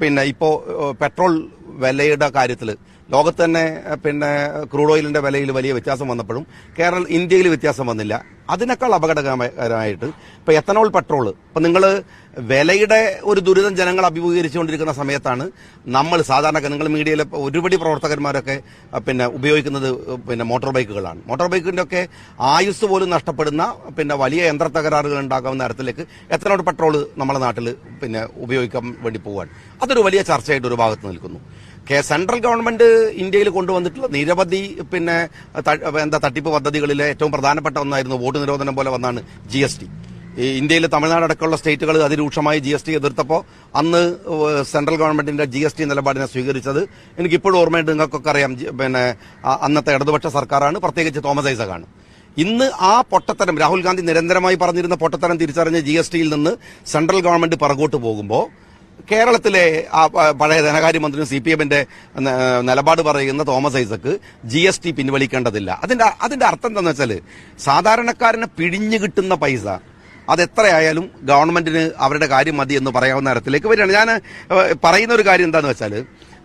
പിന്നെ ഇപ്പോ പെട്രോൾ വിലയുടെ കാര്യത്തിൽ ലോകത്ത് തന്നെ പിന്നെ ക്രൂഡ് ഓയിലിന്റെ വിലയിൽ വലിയ വ്യത്യാസം വന്നപ്പോഴും കേരള ഇന്ത്യയിൽ വ്യത്യാസം വന്നില്ല. അതിനേക്കാൾ അപകടകരമായിട്ട് ഇപ്പൊ എത്തനോൾ പെട്രോൾ ഇപ്പൊ നിങ്ങൾ വിലയുടെ ഒരു ദുരിതം ജനങ്ങൾ അഭിമുഖീകരിച്ചുകൊണ്ടിരിക്കുന്ന സമയത്താണ് നമ്മൾ സാധാരണ നിങ്ങൾ മീഡിയയിലെ ഒരുപടി പ്രവർത്തകന്മാരൊക്കെ പിന്നെ ഉപയോഗിക്കുന്നത് പിന്നെ മോട്ടോർ ബൈക്കുകളാണ്. മോട്ടോർ ബൈക്കിന്റെ ഒക്കെ ആയുസ് പോലും നഷ്ടപ്പെടുന്ന പിന്നെ വലിയ യന്ത്ര തകരാറുകൾ ഉണ്ടാകാവുന്ന തരത്തിലേക്ക് എത്തനോൾ പെട്രോൾ നമ്മുടെ നാട്ടിൽ പിന്നെ ഉപയോഗിക്കാൻ വേണ്ടി പോവാണ് അതൊരു വലിയ ചർച്ചയായിട്ട് ഒരു ഭാഗത്ത് നിൽക്കുന്നു. സെൻട്രൽ ഗവൺമെന്റ് ഇന്ത്യയിൽ കൊണ്ടുവന്നിട്ടുള്ള നിരവധി പിന്നെ എന്താ തട്ടിപ്പ് പദ്ധതികളിലെ ഏറ്റവും പ്രധാനപ്പെട്ട ഒന്നായിരുന്നു വോട്ട് നിരോധനം പോലെ വന്നാണ് ജി എസ് ടി. ഇന്ത്യയിൽ തമിഴ്നാട് അടക്കമുള്ള സ്റ്റേറ്റുകൾ അതിരൂക്ഷമായി ജി എസ് ടി എതിർത്തപ്പോൾ അന്ന് സെൻട്രൽ ഗവൺമെന്റിന്റെ ജി എസ് ടി നിലപാടിനെ സ്വീകരിച്ചത് എനിക്കിപ്പോഴും ഓർമ്മയുണ്ട് നിങ്ങൾക്കൊക്കെ അറിയാം പിന്നെ അന്നത്തെ ഇടതുപക്ഷ സർക്കാരാണ് പ്രത്യേകിച്ച് തോമസ് ഐസകാണ് ഇന്ന് ആ പൊട്ടത്തരം രാഹുൽ ഗാന്ധി നിരന്തരമായി പറഞ്ഞിരുന്ന പൊട്ടത്തരം തിരിച്ചറിഞ്ഞ ജി എസ് ടിയിൽ നിന്ന് സെൻട്രൽ ഗവൺമെന്റ് പിറകോട്ട് പോകുമ്പോൾ കേരളത്തിലെ ആ പഴയ ധനകാര്യമന്ത്രി സി പി എമ്മിന്റെ നിലപാട് പറയുന്ന Thomas Isaac G S T പിൻവലിക്കേണ്ടതില്ല. അതിന്റെ അതിന്റെ അർത്ഥം എന്താണെന്ന് വെച്ചാൽ സാധാരണക്കാരന് പിഴിഞ്ഞു കിട്ടുന്ന പൈസ അത് എത്രയായാലും ഗവൺമെന്റിന് അവരുടെ കാര്യം മതി എന്ന് പറയാവുന്ന തരത്തിലേക്ക് വരികയാണ്. ഞാൻ പറയുന്ന ഒരു കാര്യം എന്താണെന്ന് വെച്ചാൽ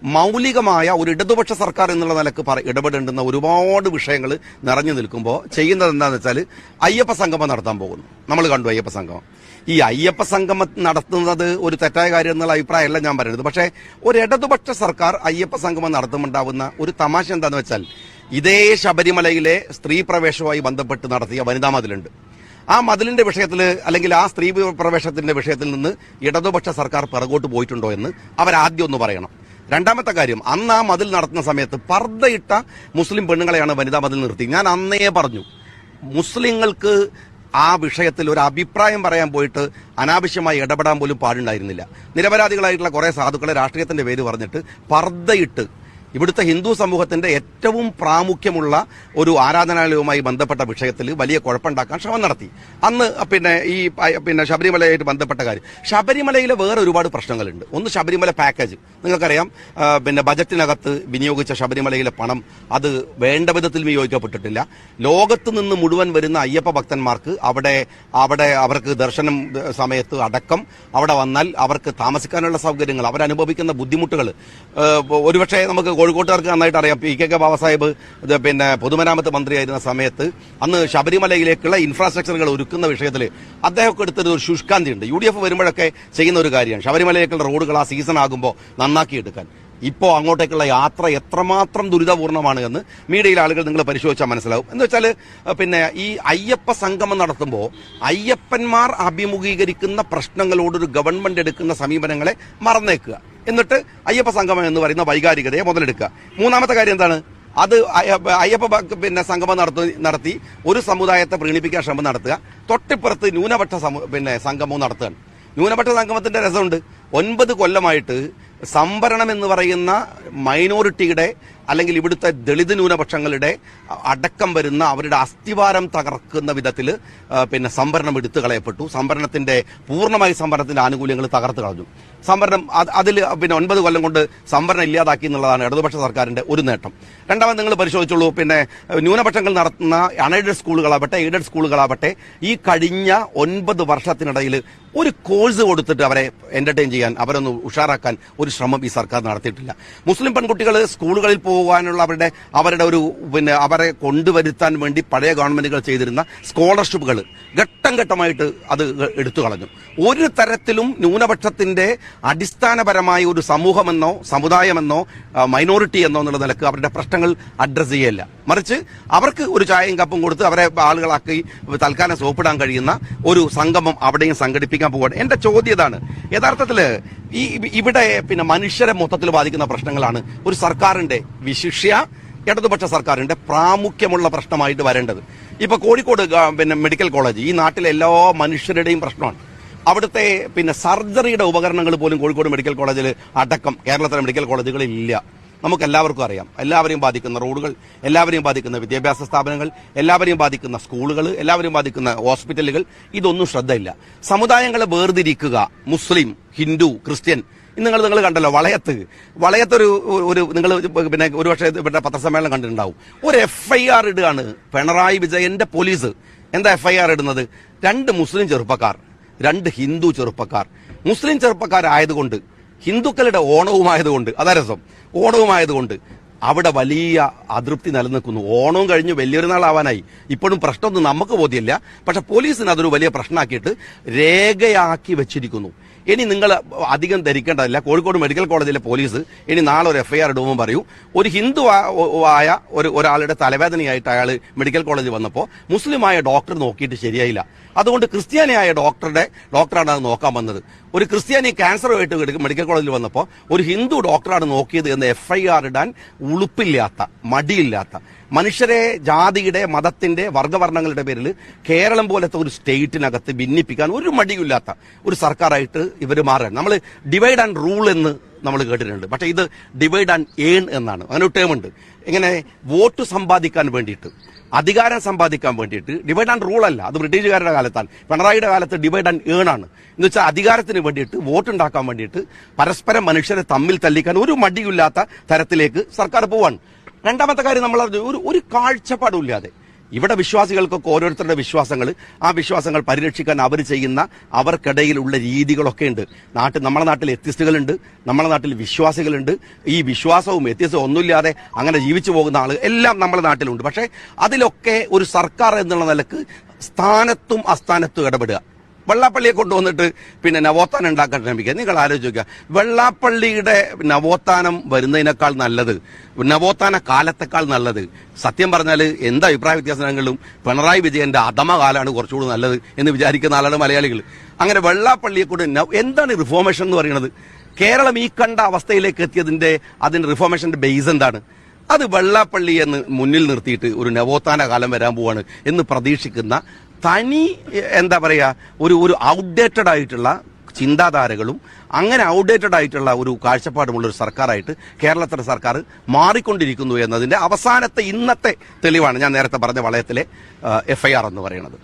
മൗലികമായ ഒരു ഇടതുപക്ഷ സർക്കാർ എന്നുള്ള നിലയ്ക്ക് പറ- ഇടപെടേണ്ടുന്ന ഒരുപാട് വിഷയങ്ങൾ നിറഞ്ഞു നിൽക്കുമ്പോൾ ചെയ്യുന്നത് എന്താണെന്ന് വെച്ചാൽ അയ്യപ്പ സംഗമം നടത്താൻ പോകുന്നു. നമ്മൾ കണ്ടു അയ്യപ്പ സംഗമം. ഈ അയ്യപ്പ സംഗമം നടത്തുന്നത് ഒരു തെറ്റായ കാര്യം എന്നുള്ള അഭിപ്രായമല്ല ഞാൻ പറയുന്നത്. പക്ഷേ ഒരു ഇടതുപക്ഷ സർക്കാർ അയ്യപ്പ സംഗമം നടത്തുമുണ്ടാവുന്ന ഒരു തമാശ എന്താണെന്ന് വെച്ചാൽ ഇതേ ശബരിമലയിലെ സ്ത്രീ പ്രവേശവുമായി ബന്ധപ്പെട്ട് നടത്തിയ വനിതാ മതിലുണ്ട്. ആ മതിലിന്റെ വിഷയത്തിൽ അല്ലെങ്കിൽ ആ സ്ത്രീ പ്രവേശത്തിന്റെ വിഷയത്തിൽ നിന്ന് ഇടതുപക്ഷ സർക്കാർ പിറകോട്ട് പോയിട്ടുണ്ടോ എന്ന് അവരാദ്യം ഒന്ന് പറയണം. രണ്ടാമത്തെ കാര്യം അന്ന് ആ മതിൽ നടത്തുന്ന സമയത്ത് പർദ്ദയിട്ട മുസ്ലിം പെണ്ണുങ്ങളെയാണ് വനിതാ മതിൽ നിർത്തി. ഞാൻ അന്നേ പറഞ്ഞു മുസ്ലിങ്ങൾക്ക് ആ വിഷയത്തിൽ ഒരു അഭിപ്രായം പറയാൻ പോയിട്ട് അനാവശ്യമായി ഇടപെടാൻ പോലും പാടുണ്ടായിരുന്നില്ല. നിരപരാധികളായിട്ടുള്ള കുറെ സാധുക്കളെ രാഷ്ട്രീയത്തിന്റെ പേര് പറഞ്ഞിട്ട് പർദ്ദയിട്ട് ഇവിടുത്തെ ഹിന്ദു സമൂഹത്തിന്റെ ഏറ്റവും പ്രാമുഖ്യമുള്ള ഒരു ആരാധനാലയവുമായി ബന്ധപ്പെട്ട വിഷയത്തിൽ വലിയ കുഴപ്പമുണ്ടാക്കാൻ ശ്രമം നടത്തി. അന്ന് പിന്നെ ഈ പിന്നെ ശബരിമലയായിട്ട് ബന്ധപ്പെട്ട കാര്യം. ശബരിമലയിലെ വേറെ ഒരുപാട് പ്രശ്നങ്ങളുണ്ട്. ഒന്ന് ശബരിമല പാക്കേജ് നിങ്ങൾക്കറിയാം പിന്നെ ബജറ്റിനകത്ത് വിനിയോഗിച്ച ശബരിമലയിലെ പണം അത് വേണ്ട വിധത്തിൽ വിനിയോഗിക്കപ്പെട്ടിട്ടില്ല. ലോകത്ത് നിന്ന് മുഴുവൻ വരുന്ന അയ്യപ്പ ഭക്തന്മാർക്ക് അവിടെ അവിടെ അവർക്ക് ദർശനം സമയത്ത് അടക്കം അവിടെ വന്നാൽ അവർക്ക് താമസിക്കാനുള്ള സൗകര്യങ്ങൾ അവരനുഭവിക്കുന്ന ബുദ്ധിമുട്ടുകൾ ഒരുപക്ഷെ നമുക്ക് കോഴിക്കോട്ടുകാർക്ക് നന്നായിട്ട് അറിയാം. പി കെ കെ ബാബാസാഹിബ് പിന്നെ പൊതുമരാമത്ത് മന്ത്രിയായിരുന്ന സമയത്ത് അന്ന് ശബരിമലയിലേക്കുള്ള ഇൻഫ്രാസ്ട്രക്ചറുകൾ ഒരുക്കുന്ന വിഷയത്തിൽ അദ്ദേഹമൊക്കെ എടുത്തൊരു ഒരു ശുഷ്കാന്തി ഉണ്ട് യു ഡി എഫ് വരുമ്പോഴൊക്കെ ചെയ്യുന്ന ഒരു കാര്യമാണ്. ശബരിമലയിലേക്കുള്ള റോഡുകൾ ആ സീസൺ ആകുമ്പോൾ നന്നാക്കിയെടുക്കാൻ. ഇപ്പോൾ അങ്ങോട്ടേക്കുള്ള യാത്ര എത്രമാത്രം ദുരിതപൂർണമാണ് എന്ന് മീഡിയയിൽ ആളുകൾ നിങ്ങൾ പരിശോധിച്ചാൽ മനസ്സിലാവും. എന്ന് വെച്ചാൽ പിന്നെ ഈ അയ്യപ്പ സംഗമം നടത്തുമ്പോൾ അയ്യപ്പന്മാർ അഭിമുഖീകരിക്കുന്ന പ്രശ്നങ്ങളോടൊരു ഗവൺമെന്റ് എടുക്കുന്ന സമീപനങ്ങളെ മറന്നേക്കുക. എന്നിട്ട് അയ്യപ്പ സംഗമം എന്ന് പറയുന്ന വൈകാരികതയെ മുതലെടുക്കുക. മൂന്നാമത്തെ കാര്യം എന്താണ്? അത് അയ്യപ്പ പിന്നെ സംഗമം നടത്തി നടത്തി ഒരു സമുദായത്തെ പ്രീണിപ്പിക്കാൻ ശ്രമം നടത്തുക. തൊട്ടിപ്പുറത്ത് ന്യൂനപക്ഷ പിന്നെ സംഗമവും നടത്തുകയാണ്. ന്യൂനപക്ഷ സംഗമത്തിന്റെ രസമുണ്ട്. ഒൻപത് കൊല്ലമായിട്ട് സംവരണം എന്ന് പറയുന്ന മൈനോറിറ്റിയുടെ അല്ലെങ്കിൽ ഇവിടുത്തെ ദളിത് ന്യൂനപക്ഷങ്ങളുടെ അടക്കം വരുന്ന അവരുടെ അസ്ഥിവാരം തകർക്കുന്ന വിധത്തിൽ പിന്നെ സംവരണം എടുത്തു കളയപ്പെട്ടു. സംവരണത്തിന്റെ പൂർണമായി സംവരണത്തിന്റെ ആനുകൂല്യങ്ങൾ തകർത്ത് കളഞ്ഞു. സംവരണം അതിൽ പിന്നെ ഒൻപത് കൊല്ലം കൊണ്ട് സംവരണം ഇല്ലാതാക്കി എന്നുള്ളതാണ് ഇടതുപക്ഷ സർക്കാരിന്റെ ഒരു നേട്ടം. രണ്ടാമത് നിങ്ങൾ പരിശോധിച്ചുള്ളൂ പിന്നെ ന്യൂനപക്ഷങ്ങൾ നടത്തുന്ന അൺഎയ്ഡഡ് സ്കൂളുകളാവട്ടെ എയ്ഡഡ് സ്കൂളുകളാവട്ടെ ഈ കഴിഞ്ഞ ഒൻപത് വർഷത്തിനിടയിൽ ഒരു കോഴ്സ് കൊടുത്തിട്ട് അവരെ എന്റർടൈൻ ചെയ്യാൻ അവരൊന്ന് ഉഷാറാക്കാൻ ഒരു ശ്രമം ഈ സർക്കാർ നടത്തിയിട്ടില്ല. മുസ്ലിം പെൺകുട്ടികൾ സ്കൂളുകളിൽ പോകാനുള്ള അവരുടെ അവരുടെ ഒരു പിന്നെ അവരെ കൊണ്ടുവരുത്താൻ വേണ്ടി പഴയ ഗവൺമെന്റുകൾ ചെയ്തിരുന്ന സ്കോളർഷിപ്പുകൾ ഘട്ടം ഘട്ടമായിട്ട് അത് എടുത്തു കളഞ്ഞു. ഒരു തരത്തിലും ന്യൂനപക്ഷത്തിന്റെ അടിസ്ഥാനപരമായ ഒരു സമൂഹമെന്നോ സമുദായമെന്നോ മൈനോറിറ്റി എന്നോ എന്നുള്ള നിലയ്ക്ക് അവരുടെ പ്രശ്നങ്ങൾ അഡ്രസ് ചെയ്യല്ല മറിച്ച് അവർക്ക് ഒരു ചായയും കപ്പും കൊടുത്ത് അവരെ ആളുകളാക്കി തൽക്കാലം സോപ്പിടാൻ കഴിയുന്ന ഒരു സംഗമം അവിടെയും സംഘടിപ്പിക്കാൻ പോകുക എന്റെ ചോദ്യം ഇതാണ്. യഥാർത്ഥത്തിൽ ഈ ഇവിടെ പിന്നെ മനുഷ്യരെ മൊത്തത്തിൽ ബാധിക്കുന്ന പ്രശ്നങ്ങളാണ് ഒരു സർക്കാരിന്റെ വിശിഷ്യ ഇടതുപക്ഷ സർക്കാരിന്റെ പ്രാമുഖ്യമുള്ള പ്രശ്നമായിട്ട് വരേണ്ടത്. ഇപ്പൊ കോഴിക്കോട് പിന്നെ മെഡിക്കൽ കോളേജ് ഈ നാട്ടിലെ എല്ലാ മനുഷ്യരുടെയും പ്രശ്നമാണ്. അവിടുത്തെ പിന്നെ സർജറിയുടെ ഉപകരണങ്ങൾ പോലും കോഴിക്കോട് മെഡിക്കൽ കോളേജിൽ അടക്കം കേരളത്തിലെ മെഡിക്കൽ കോളേജുകളിൽ ഇല്ല. നമുക്ക് എല്ലാവർക്കും അറിയാം. എല്ലാവരെയും ബാധിക്കുന്ന റോഡുകൾ എല്ലാവരെയും ബാധിക്കുന്ന വിദ്യാഭ്യാസ സ്ഥാപനങ്ങൾ എല്ലാവരെയും ബാധിക്കുന്ന സ്കൂളുകൾ എല്ലാവരെയും ബാധിക്കുന്ന ഹോസ്പിറ്റലുകൾ ഇതൊന്നും ശ്രദ്ധയില്ല. സമുദായങ്ങളെ വേർതിരിക്കുക മുസ്ലിം ഹിന്ദു ക്രിസ്ത്യൻ നിങ്ങൾ നിങ്ങൾ കണ്ടല്ലോ വളയത്ത് വളയത്തൊരു ഒരു നിങ്ങൾ പിന്നെ ഒരു പക്ഷേ ഇവിടെ പത്രസമ്മേളനം കണ്ടിട്ടുണ്ടാവും. ഒരു എഫ് ഐ ആർ ഇടുകയാണ് പിണറായി വിജയന്റെ പോലീസ്. എന്താ എഫ് ഐ ആർ ഇടുന്നത്? രണ്ട് മുസ്ലിം ചെറുപ്പക്കാർ രണ്ട് ഹിന്ദു ചെറുപ്പക്കാർ. മുസ്ലിം ചെറുപ്പക്കാരായതുകൊണ്ട് ഹിന്ദുക്കളുടെ ഓണവുമായതുകൊണ്ട് അതാ രസം ഓണവുമായതുകൊണ്ട് അവിടെ വലിയ അതൃപ്തി നിലനിൽക്കുന്നു. ഓണവും കഴിഞ്ഞ് വലിയൊരു നാളാവാനായി. ഇപ്പോഴും പ്രശ്നമൊന്നും നമുക്ക് ബോധ്യമില്ല. പക്ഷെ പോലീസിന് അതൊരു വലിയ പ്രശ്നമാക്കിയിട്ട് രേഖയാക്കി വെച്ചിരിക്കുന്നു. ഇനി നിങ്ങൾ അധികം ധരിക്കേണ്ടതില്ല. കോഴിക്കോട് മെഡിക്കൽ കോളേജിലെ പോലീസ് ഇനി നാളെ ഒരു എഫ്ഐആർ ഇടുമ്പോൾ പറയൂ. ഒരു ഹിന്ദു ആയ ഒരു ഒരാളുടെ തലവേദനയായിട്ട് അയാൾ മെഡിക്കൽ കോളേജിൽ വന്നപ്പോൾ മുസ്ലിമായ ഡോക്ടർ നോക്കിയിട്ട് ശരിയായില്ല. അതുകൊണ്ട് ക്രിസ്ത്യാനിയായ ഡോക്ടറുടെ ഡോക്ടറാണ് അത് നോക്കാൻ വന്നത്. ഒരു ക്രിസ്ത്യാനി ക്യാൻസറുമായിട്ട് മെഡി- മെഡിക്കൽ കോളേജിൽ വന്നപ്പോൾ ഒരു ഹിന്ദു ഡോക്ടറാണ് നോക്കിയത് എന്ന് എഫ് ഐ ആർ ഇടാൻ ഉളുപ്പില്ലാത്ത മടിയില്ലാത്ത മനുഷ്യരെ ജാതിയുടെ മതത്തിന്റെ വർഗവർണങ്ങളുടെ പേരിൽ കേരളം പോലത്തെ ഒരു സ്റ്റേറ്റിനകത്ത് ഭിന്നിപ്പിക്കാൻ ഒരു മടിയില്ലാത്ത ഒരു സർക്കാരായിട്ട് ഇവർ മാറുക നമ്മൾ ഡിവൈഡ് ആൻഡ് റൂൾ എന്ന് നമ്മൾ കേട്ടിട്ടുണ്ട്. പക്ഷേ ഇത് ഡിവൈഡ് ആൻഡ് ഏൺ എന്നാണ്. അങ്ങനെ ഒരു ടേം ഉണ്ട്. ഇങ്ങനെ വോട്ട് സമ്പാദിക്കാൻ വേണ്ടിയിട്ട് അധികാരം സമ്പാദിക്കാൻ വേണ്ടിയിട്ട് ഡിവൈഡ് ആൻഡ് റൂൾ അല്ല. അത് ബ്രിട്ടീഷുകാരുടെ കാലത്താണ്. പിണറായിയുടെ കാലത്ത് ഡിവൈഡ് ആൻഡ് ഏൺ ആണ്. എന്ന് വെച്ചാൽ അധികാരത്തിന് വേണ്ടിയിട്ട് വോട്ട് ഉണ്ടാക്കാൻ വേണ്ടിയിട്ട് പരസ്പരം മനുഷ്യരെ തമ്മിൽ തല്ലിക്കാൻ ഒരു മടിയില്ലാത്ത തരത്തിലേക്ക് സർക്കാർ പോവാണ്. രണ്ടാമത്തെ കാര്യം നമ്മൾ ഒരു ഒരു ഒരു കാഴ്ചപ്പാടുമില്ലാതെ ഇവിടെ വിശ്വാസികൾക്കൊക്കെ ഓരോരുത്തരുടെ വിശ്വാസങ്ങൾ ആ വിശ്വാസങ്ങൾ പരിരക്ഷിക്കാൻ അവർ ചെയ്യുന്ന അവർക്കിടയിലുള്ള രീതികളൊക്കെ ഉണ്ട്. നാട്ടിൽ നമ്മുടെ നാട്ടിൽ എത്തിസ്റ്റുകളുണ്ട് നമ്മുടെ നാട്ടിൽ വിശ്വാസികളുണ്ട്. ഈ വിശ്വാസവും വ്യത്യസ്തവും ഒന്നുമില്ലാതെ അങ്ങനെ ജീവിച്ചു പോകുന്ന ആൾ എല്ലാം നമ്മുടെ നാട്ടിലുണ്ട്. പക്ഷേ അതിലൊക്കെ ഒരു സർക്കാർ എന്നുള്ള നിലയ്ക്ക് സ്ഥാനത്തും അസ്ഥാനത്തും ഇടപെടുക. വെള്ളാപ്പള്ളിയെ കൊണ്ടുവന്നിട്ട് പിന്നെ നവോത്ഥാനം ഉണ്ടാക്കാൻ ശ്രമിക്കുക. നിങ്ങൾ ആലോചിക്കുക. വെള്ളാപ്പള്ളിയുടെ നവോത്ഥാനം വരുന്നതിനേക്കാൾ നല്ലത് നവോത്ഥാന കാലത്തെക്കാൾ നല്ലത്. സത്യം പറഞ്ഞാൽ എന്ത് അഭിപ്രായ വ്യത്യാസങ്ങളും പിണറായി വിജയന്റെ അധമ കാലമാണ് കുറച്ചുകൂടി നല്ലത് എന്ന് വിചാരിക്കുന്ന ആളാണ് മലയാളികൾ. അങ്ങനെ വെള്ളാപ്പള്ളിയെ കൊണ്ട് എന്താണ് റിഫോർമേഷൻ എന്ന് പറയുന്നത്? കേരളം ഈ കണ്ട അവസ്ഥയിലേക്ക് എത്തിയതിന്റെ അതിന്റെ റിഫോർമേഷന്റെ ബേസ് എന്താണ്? അത് വെള്ളാപ്പള്ളി എന്ന് മുന്നിൽ നിർത്തിയിട്ട് ഒരു നവോത്ഥാന കാലം വരാൻ പോവാണ് എന്ന് പ്രതീക്ഷിക്കുന്ന തനി എന്താ പറയുക ഒരു ഒരു ഔട്ട്ഡേറ്റഡ് ആയിട്ടുള്ള ചിന്താധാരകളും അങ്ങനെ ഔട്ട്ഡേറ്റഡ് ആയിട്ടുള്ള ഒരു കാഴ്ചപ്പാടുമുള്ള ഒരു സർക്കാരായിട്ട് കേരളത്തിലെ സർക്കാർ മാറിക്കൊണ്ടിരിക്കുന്നു എന്നതിന്റെ അവസാനത്തെ ഇന്നത്തെ തെളിവാണ് ഞാൻ നേരത്തെ പറഞ്ഞ വളയത്തിലെ എഫ്ഐആർ എന്ന് പറയുന്നത്.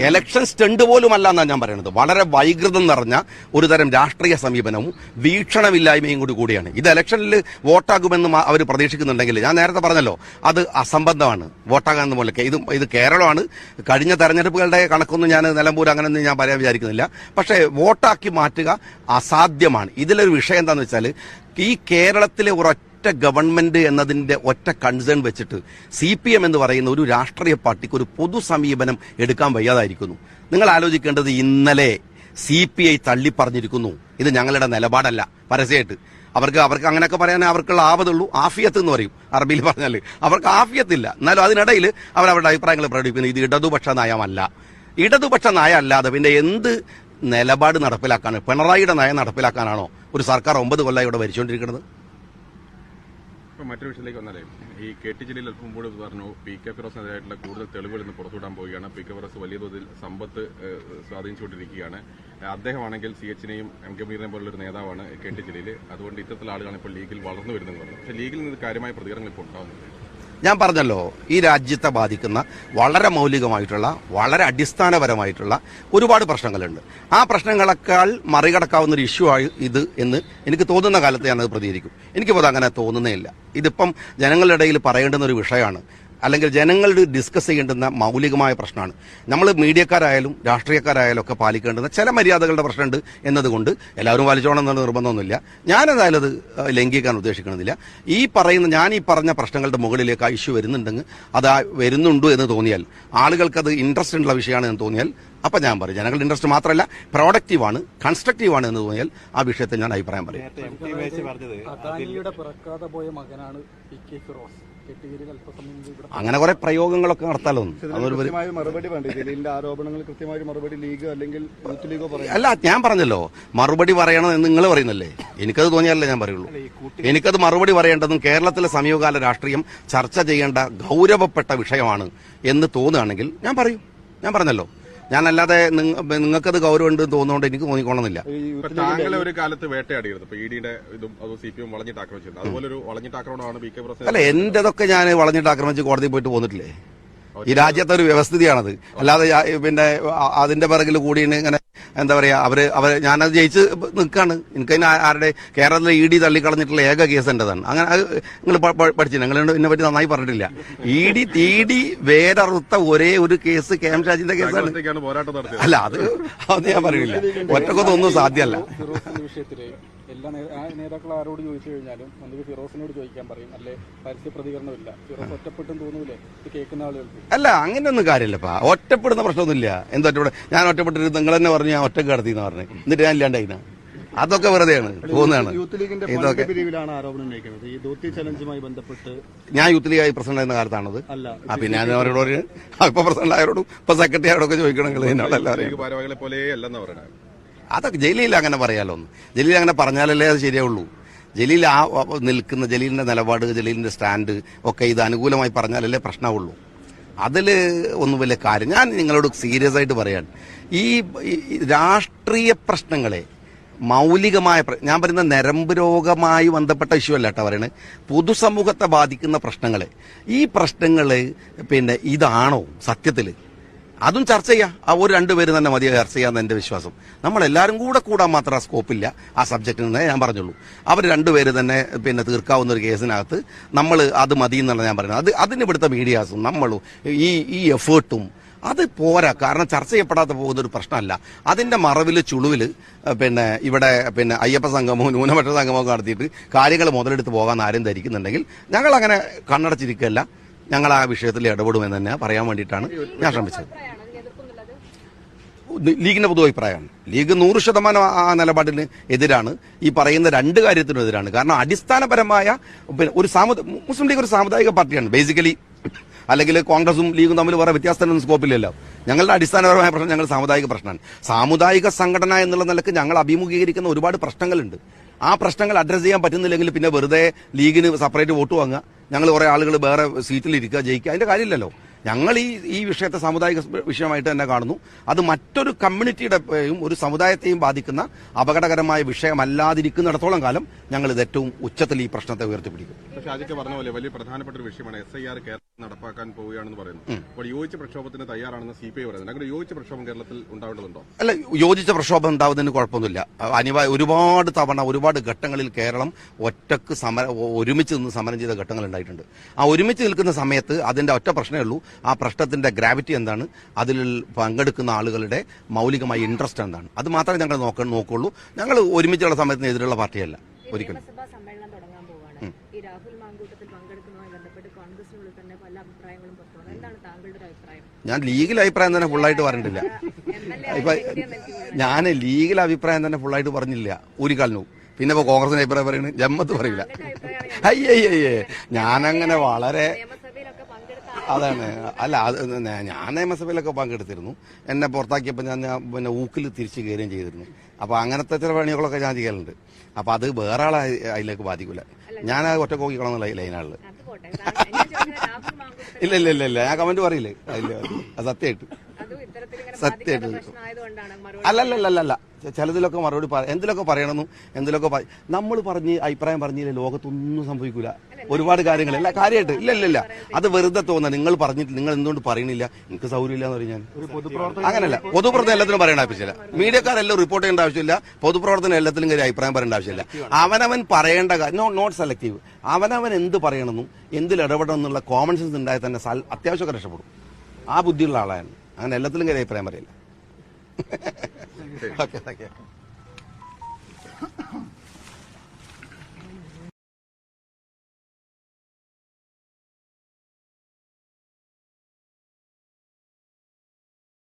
എലക്ഷൻ സ്റ്റണ്ട് പോലും അല്ല എന്നാണ് ഞാൻ പറയുന്നത് വളരെ വൈകൃതം നിറഞ്ഞ ഒരു തരം രാഷ്ട്രീയ സമീപനവും വീക്ഷണമില്ലായ്മയും കൂടി കൂടിയാണ്. ഇത് ഇലക്ഷനിൽ വോട്ടാകുമെന്ന് അവർ പ്രതീക്ഷിക്കുന്നുണ്ടെങ്കിൽ ഞാൻ നേരത്തെ പറഞ്ഞല്ലോ അത് അസംബന്ധമാണ്. വോട്ടാകാമെന്ന് പോലെ ഇത് ഇത് കേരളമാണ്. കഴിഞ്ഞ തെരഞ്ഞെടുപ്പുകളുടെ കണക്കൊന്നും ഞാൻ നിലമ്പൂർ അങ്ങനെയൊന്നും ഞാൻ പറയാൻ വിചാരിക്കുന്നില്ല. പക്ഷേ വോട്ടാക്കി മാറ്റുക അസാധ്യമാണ്. ഇതിലൊരു വിഷയം എന്താണെന്ന് വെച്ചാൽ ഈ കേരളത്തിലെ ഒരൊറ്റ ഒറ്റ ഗവൺമെന്റ് എന്നതിന്റെ ഒറ്റ കൺസേൺ വെച്ചിട്ട് സി പി എം എന്ന് പറയുന്ന ഒരു രാഷ്ട്രീയ പാർട്ടിക്ക് ഒരു പൊതു സമീപനം എടുക്കാൻ വയ്യാതായിരിക്കുന്നു. നിങ്ങൾ ആലോചിക്കേണ്ടത് ഇന്നലെ സി പി ഐ തള്ളിപ്പറഞ്ഞിരിക്കുന്നു. ഇത് ഞങ്ങളുടെ നിലപാടല്ല. പരസ്യമായിട്ട്. അവർക്ക് അവർക്ക് അങ്ങനെയൊക്കെ പറയാനേ അവർക്കുള്ള ആവതുള്ളൂ ആഫിയത്ത് എന്ന് പറയും. അറബിയിൽ പറഞ്ഞാൽ അവർക്ക് ആഫിയത്തില്ല. എന്നാലും അതിനിടയിൽ അവർ അവരുടെ അഭിപ്രായങ്ങൾ പ്രകടിപ്പിക്കുന്നു. ഇത് ഇടതുപക്ഷ നയമല്ല. ഇടതുപക്ഷ നയം അല്ലാതെ പിന്നെ എന്ത് നിലപാട് നടപ്പിലാക്കാണ് പിണറായിയുടെ നയം നടപ്പിലാക്കാനാണോ ഒരു സർക്കാർ ഒമ്പത് കൊല്ലം ഇവിടെ ഭരിച്ചുകൊണ്ടിരിക്കുന്നത്? ഇപ്പൊ മറ്റൊരു വിഷയത്തിലേക്ക് വന്നാലേ ഈ കെ ടി ജലീൽ അല്പം മുമ്പ് പറഞ്ഞു പി കെ ഫിറോസിനെതിരായിട്ടുള്ള കൂടുതൽ തെളിവുകൾ ഇന്ന് പുറത്തുവിടാൻ പോവുകയാണ്. പി കെ ഫിറോസ് വലിയ തോതിൽ സമ്പത്ത് സ്വാധീനിച്ചുകൊണ്ടിരിക്കുകയാണ്. അദ്ദേഹമാണെങ്കിൽ സി എച്ചിനെയും എം കെ മീറിനെ പോലുള്ള ഒരു നേതാവാണ് കെ ടി ജലീൽ. അതുകൊണ്ട് ഇത്തരത്തിലുള്ള ആളുകളാണ് ഇപ്പോൾ ലീഗിൽ വളർന്നു വരുന്നത് പക്ഷേ ലീഗിൽ നിന്ന് കാര്യമായ പ്രതികരണങ്ങൾ ഇപ്പോൾ ഉണ്ടാകുന്നുണ്ട്. ഞാൻ പറഞ്ഞല്ലോ ഈ രാജ്യത്തെ ബാധിക്കുന്ന വളരെ മൗലികമായിട്ടുള്ള വളരെ അടിസ്ഥാനപരമായിട്ടുള്ള ഒരുപാട് പ്രശ്നങ്ങളുണ്ട്. ആ പ്രശ്നങ്ങളെക്കാൾ മറികടക്കാവുന്ന ഒരു ഇഷ്യൂ ആയി ഇത് എന്ന് എനിക്ക് തോന്നുന്ന കാലത്ത് ഞാനത് പ്രതികരിക്കും. എനിക്കിപ്പോൾ അത് അങ്ങനെ തോന്നുന്നേ ഇല്ല. ഇതിപ്പം ജനങ്ങളുടെ ഇടയിൽ പറയേണ്ടുന്ന ഒരു വിഷയമാണ് അല്ലെങ്കിൽ ജനങ്ങൾ ഡിസ്കസ് ചെയ്യേണ്ടുന്ന മൗലികമായ പ്രശ്നമാണ്. നമ്മൾ മീഡിയക്കാരായാലും രാഷ്ട്രീയക്കാരായാലും ഒക്കെ പാലിക്കേണ്ടുന്ന ചില മര്യാദകളുടെ പ്രശ്നമുണ്ട് എന്നതുകൊണ്ട് എല്ലാവരും പാലിച്ചോണം എന്നുള്ള നിർബന്ധമൊന്നുമില്ല. ഞാനെന്തായാലും അത് ലംഘിക്കാൻ ഉദ്ദേശിക്കണമെന്നില്ല. ഈ പറയുന്ന ഞാൻ ഈ പറഞ്ഞ പ്രശ്നങ്ങളുടെ മുകളിലേക്ക് ആ ഇഷ്യൂ വരുന്നുണ്ടെങ്കിൽ അത് ആ വരുന്നുണ്ടോ എന്ന് തോന്നിയാൽ ആളുകൾക്ക് അത് ഇൻട്രസ്റ്റ് ഉള്ള വിഷയമാണ് എന്ന് തോന്നിയാൽ അപ്പം ഞാൻ പറയും. ജനങ്ങളുടെ ഇൻട്രസ്റ്റ് മാത്രമല്ല പ്രൊഡക്റ്റീവാണ് കൺസ്ട്രക്റ്റീവ് ആണ് എന്ന് തോന്നിയാൽ ആ വിഷയത്തെ ഞാൻ അഭിപ്രായം പറയും. അങ്ങനെ കുറെ പ്രയോഗങ്ങളൊക്കെ നടത്താലോ മറുപടി ആരോപണങ്ങൾ കൃത്യമായ മറുപടി ലീഗ് അല്ലെങ്കിൽ യൂത്ത് ലീഗോ അല്ല ഞാൻ പറഞ്ഞല്ലോ. മറുപടി പറയണം എന്ന് നിങ്ങൾ പറയുന്നല്ലേ? എനിക്കത് തോന്നിയാലേ ഞാൻ പറയുള്ളൂ. എനിക്കത് മറുപടി പറയേണ്ടതും കേരളത്തിലെ സമീപകാല രാഷ്ട്രീയം ചർച്ച ചെയ്യേണ്ട ഗൗരവപ്പെട്ട വിഷയമാണ് എന്ന് തോന്നുകയാണെങ്കിൽ ഞാൻ പറയും. ഞാൻ പറഞ്ഞല്ലോ. നിങ്ങൾക്ക് നിങ്ങൾക്കത് ഗൗരവമുണ്ട് എന്ന് തോന്നുന്നതുകൊണ്ട് എനിക്ക് തോന്നിക്കോണമെന്നില്ല താങ്കളെ ഒരു കാലത്ത് വേട്ടയാടിയിരുന്നു. ഇപ്പൊ ഇ ഡിയുടെ ഇതും അതും സി പി എം വളഞ്ഞിട്ട് ആക്രമിച്ചിരുന്നു. അതുപോലെ ഒരു വളഞ്ഞിട്ട് ആക്രമണമാണ് കെ അല്ല എന്റേതൊക്കെ ഞാൻ വളഞ്ഞിട്ട് ആക്രമിച്ച് കോടതി പോയിട്ട് പോന്നിട്ടില്ലേ? ഈ രാജ്യത്തെ ഒരു വ്യവസ്ഥിതിയാണത്. അല്ലാതെ പിന്നെ അതിന്റെ പിറകിൽ കൂടി ഇങ്ങനെ എന്താ പറയുക അവർ അവർ ഞാനത് ജയിച്ച് നിൽക്കാണ് എനിക്കതിന് അതിന് ആരുടെ കേരളത്തിലെ ഇ ഡി തള്ളിക്കളഞ്ഞിട്ടുള്ള ഏക കേസ് എന്റെതാണ് അങ്ങനെ നിങ്ങൾ പഠിച്ചു നിങ്ങൾ എന്നെ പറ്റി നന്നായി പറഞ്ഞിട്ടില്ല. ഇ ഡി തി ഡി വേരറുത്ത ഒരേ ഒരു കേസ് കെ എം ഷാജിന്റെ കേസാണ്. അല്ല അത് അത് ഞാൻ പറയില്ല ഒറ്റക്കൊന്നും സാധ്യമല്ല. എല്ലാ നേ- ആ നേതാക്കൾ ആരോട് ചോദിച്ചു കഴിഞ്ഞാലും ഒന്നുകിൽ ഫിറോസിനോട് ചോദിക്കാൻ പറയും. അല്ലെ പരസ്യ പ്രതികരണമില്ല ഫിറോസ് ഒറ്റപ്പെട്ടും തോന്നൂലേ? ഇത് കേൾക്കുന്ന ആളുകൾക്ക്. അല്ല അങ്ങനെയൊന്നും കാര്യമില്ലപ്പാ. ഒറ്റപ്പെടുന്ന പ്രശ്നമൊന്നുമില്ല. എന്താ ഒറ്റപ്പെട ഞാൻ ഒറ്റപ്പെട്ടിട്ട് നിങ്ങൾ തന്നെ പറഞ്ഞു ഞാൻ ഒറ്റയ്ക്ക് കടത്തി എന്ന് പറഞ്ഞു. എന്നിട്ട് ഞാൻ ഇല്ലാണ്ടായിന അതൊക്കെ വെറുതെയാണ് തോന്നുകയാണ് യൂത്ത് ലീഗിന്റെ ഇതൊക്കെ പണ്ട് ആരോപണം ഉന്നയിക്കുന്നത്. ഈ ദോത്തി ചലഞ്ചുമായി ബന്ധപ്പെട്ട് ഞാൻ യൂത്ത് ലീഗായി പ്രസിഡന്റ് ആയിരുന്ന കാലത്താണത്. അല്ല ആ പിന്നെ ഞാൻ അവരോട് ഇപ്പൊ പ്രസിഡന്റ് ആയവരോടും ഇപ്പൊ സെക്രട്ടറി ആരോടൊക്കെ ചോദിക്കണമെങ്കിൽ എന്നോട് എല്ലാവരെയും അതൊക്കെ ജലീൽ അങ്ങനെ പറയാലോ ഒന്ന്. ജലീൽ അങ്ങനെ പറഞ്ഞാലല്ലേ അത് ശരിയാവുള്ളൂ. ജലീൽ ആ നിൽക്കുന്ന ജലീലിന്റെ നിലപാട് ജലീലിന്റെ സ്റ്റാൻഡ് ഒക്കെ ഇത് അനുകൂലമായി പറഞ്ഞാലല്ലേ പ്രശ്നമുള്ളൂ അതിൽ ഒന്നും വലിയ കാര്യം. ഞാൻ നിങ്ങളോട് സീരിയസ് ആയിട്ട് പറയാണ്. ഈ രാഷ്ട്രീയ പ്രശ്നങ്ങളെ മൗലികമായ ഞാൻ പറയുന്ന നരമ്പ് രോഗമായി ബന്ധപ്പെട്ട ഇഷ്യൂ അല്ല കേട്ടോ പറയണത് പൊതുസമൂഹത്തെ ബാധിക്കുന്ന പ്രശ്നങ്ങളെ. ഈ പ്രശ്നങ്ങൾ പിന്നെ ഇതാണോ സത്യത്തിൽ? അതും ചർച്ച ചെയ്യാം. ആ ഒരു രണ്ടുപേരും തന്നെ മതി ചർച്ച ചെയ്യാന്ന് എന്റെ വിശ്വാസം. നമ്മൾ എല്ലാവരും കൂടെ കൂടാൻ മാത്രം ആ സ്കോപ്പില്ല. ആ സബ്ജക്റ്റിൽ നിന്നേ ഞാൻ പറഞ്ഞുള്ളൂ. അവർ രണ്ടുപേര് തന്നെ പിന്നെ തീർക്കാവുന്ന ഒരു കേസിനകത്ത് നമ്മൾ അത് മതി എന്നുള്ള ഞാൻ പറയുന്നത്. അത് അതിന് ഇവിടുത്തെ മീഡിയാസും നമ്മളും ഈ ഈ എഫേർട്ടും അത് പോരാ. കാരണം ചർച്ച ചെയ്യപ്പെടാതെ പോകുന്ന ഒരു പ്രശ്നമല്ല. അതിന്റെ മറവിൽ ചുളുവിൽ പിന്നെ ഇവിടെ പിന്നെ അയ്യപ്പ സംഗമവും ന്യൂനപക്ഷ സംഗമവും നടത്തിയിട്ട് കാര്യങ്ങൾ മുതലെടുത്ത് പോകാൻ ആരും ധരിക്കുന്നുണ്ടെങ്കിൽ ഞങ്ങൾ അങ്ങനെ കണ്ണടച്ചിരിക്കുകയല്ല. ഞങ്ങൾ ആ വിഷയത്തിൽ ഇടപെടുമെന്ന് തന്നെ പറയാൻ വേണ്ടിയിട്ടാണ് ഞാൻ ശ്രമിച്ചത്. ലീഗിന്റെ പൊതു അഭിപ്രായമാണ്. ലീഗ് നൂറ് ശതമാനം ആ നിലപാടിന് എതിരാണ്. ഈ പറയുന്ന രണ്ട് കാര്യത്തിനും എതിരാണ്. കാരണം അടിസ്ഥാനപരമായ പിന്നെ ഒരു സാമുദ മുസ്ലിം ലീഗ് ഒരു സാമുദായിക പാർട്ടിയാണ്. ബേസിക്കലി അല്ലെങ്കിൽ കോൺഗ്രസും ലീഗും തമ്മിൽ വേറെ വ്യത്യാസത്തിനൊന്നും സ്കോപ്പില്ലല്ലോ. ഞങ്ങളുടെ അടിസ്ഥാനപരമായ പ്രശ്നം ഞങ്ങൾ സാമുദായിക പ്രശ്നമാണ്. സാമുദായിക സംഘടന എന്നുള്ള നിലയ്ക്ക് ഞങ്ങൾ അഭിമുഖീകരിക്കുന്ന ഒരുപാട് പ്രശ്നങ്ങളുണ്ട്. ആ പ്രശ്നങ്ങൾ അഡ്രസ്സ് ചെയ്യാൻ പറ്റുന്നില്ലെങ്കിൽ പിന്നെ വെറുതെ ലീഗിന് സെപ്പറേറ്റ് വോട്ട് വാങ്ങുക. ഞങ്ങൾ കുറെ ആളുകൾ വേറെ സീറ്റിൽ സീറ്റിലിരിക്കുക ജയിക്കുക. അതിന്റെ കാര്യമില്ലല്ലോ. ഞങ്ങൾ ഈ ഈ വിഷയത്തെ സാമുദായിക വിഷയമായിട്ട് തന്നെ കാണുന്നു. അത് മറ്റൊരു കമ്മ്യൂണിറ്റിയുടെയും ഒരു സമുദായത്തെയും ബാധിക്കുന്ന അപകടകരമായ വിഷയമല്ലാതിരിക്കുന്നിടത്തോളം കാലം ഞങ്ങൾ ഇത് ഏറ്റവും ഉച്ചത്തിൽ ഈ പ്രശ്നത്തെ ഉയർത്തിപ്പിടിക്കും. പക്ഷേ ഷാജിക്ക് പറഞ്ഞ പോലെ വലിയ പ്രധാനപ്പെട്ട ഒരു വിഷയമാണ് എസ് ഐ ആർ കേരളത്തിൽ നടപ്പാക്കാൻ പോവുകയാണെന്ന് പറയുന്നു അപ്പോൾ യോജിച്ച പ്രക്ഷോഭത്തിന് തയ്യാറാണെന്ന് സി പി ഐ പറയുന്നത് അങ്ങനെ യോജിച്ച പ്രക്ഷോഭം കേരളത്തിൽ ഉണ്ടാവേണ്ടതുണ്ടോ? അല്ല യോജിച്ച പ്രക്ഷോഭം ഉണ്ടാവുന്നതിന് കുഴപ്പമൊന്നുമില്ല. അനിവാര്യ ഒരുപാട് തവണ ഒരുപാട് ഘട്ടങ്ങളിൽ കേരളം ഒറ്റയ്ക്ക് സമര ഒരുമിച്ച് നിന്ന് സമരം ചെയ്ത ഘട്ടങ്ങൾ ഉണ്ടായിട്ടുണ്ട്. ആ ഒരുമിച്ച് നിൽക്കുന്ന സമയത്ത് അതിന്റെ ഒറ്റ പ്രശ്നമേ ഉള്ളൂ. ആ പ്രശ്നത്തിന്റെ ഗ്രാവിറ്റി എന്താണ്? അതിൽ പങ്കെടുക്കുന്ന ആളുകളുടെ മൗലികമായ ഇൻട്രസ്റ്റ് എന്താണ്? അത് മാത്രമേ ഞങ്ങൾ നോക്ക നോക്കുള്ളൂ. ഞങ്ങൾ ഒരുമിച്ചുള്ള സമയത്തിന് എതിരുള്ള പാർട്ടിയല്ല ഒരിക്കലും. ഞാൻ ലീഗൽ അഭിപ്രായം തന്നെ ഫുള്ളായിട്ട് പറഞ്ഞിട്ടില്ല. ഇപ്പൊ ഞാൻ ലീഗൽ അഭിപ്രായം തന്നെ ഫുള്ളായിട്ട് പറഞ്ഞില്ല. ഒരു കാലിനു പിന്നെ ഇപ്പൊ കോൺഗ്രസിന്റെ അഭിപ്രായം പറയുന്നത് ജമ്മത്ത് പറയില്ല അയ്യേ അയ്യയ്യേ ഞാനങ്ങനെ വളരെ അതാണ്. അല്ല അത് ഞാൻ നിയമസഭയിലൊക്കെ പങ്കെടുത്തിരുന്നു. എന്നെ പുറത്താക്കിയപ്പോൾ ഞാൻ പിന്നെ ഊക്കിൽ തിരിച്ചു കയറുകയും ചെയ്തിരുന്നു. അപ്പൊ അങ്ങനത്തെ ചില പണികളൊക്കെ ഞാൻ ചെയ്യലുണ്ട് അപ്പൊ അത് വേറെ ആളെ അതിലേക്ക് ബാധിക്കൂല. ഞാൻ ആ ഒറ്റ കോക്കിക്കണം എന്നുള്ള ലൈനാളിൽ ഇല്ല ഇല്ല ഇല്ല ഇല്ല. ഞാൻ കമന്റ് പറയില്ലേ? അതില്ല അത് സത്യമായിട്ട്. സത്യമായിട്ട് അല്ലല്ലല്ലല്ല ചിലതിലൊക്കെ മറുപടി എന്തിലൊക്കെ പറയണമെന്നും എന്തിലൊക്കെ നമ്മൾ പറഞ്ഞ് അഭിപ്രായം പറഞ്ഞില്ല ലോകത്തൊന്നും സംഭവിക്കൂല. ഒരുപാട് കാര്യങ്ങൾ അല്ല കാര്യമായിട്ട് ഇല്ല ഇല്ല ഇല്ല. അത് വെറുതെ തോന്നുക നിങ്ങൾ പറഞ്ഞിട്ട് നിങ്ങൾ എന്തുകൊണ്ട് പറയണില്ല? എനിക്ക് സൗകര്യമില്ല എന്ന് പറയും ഞാൻ. അങ്ങനല്ല. പൊതുപ്രവർത്തനം എല്ലാത്തിനും പറയേണ്ട ആവശ്യമില്ല. മീഡിയക്കാരെല്ലാം റിപ്പോർട്ട് ചെയ്യേണ്ട ആവശ്യമില്ല. പൊതുപ്രവർത്തനം എല്ലാത്തിലും കയറി അഭിപ്രായം പറയേണ്ട ആവശ്യമില്ല. അവനവൻ പറയേണ്ട നോ നോട്ട് സെലക്റ്റീവ് അവനവൻ എന്ത് പറയണമെന്നും എന്തിൽ ഇടപെടണം എന്നുള്ള കോമൺ സെൻസ് ഉണ്ടായാൽ തന്നെ അത്യാവശ്യമൊക്കെ രക്ഷപ്പെടും. ആ ബുദ്ധിയുള്ള ആളാണ് അങ്ങനെ എല്ലാത്തിലും കയറി അഭിപ്രായം പറയില്ല. Okay thank you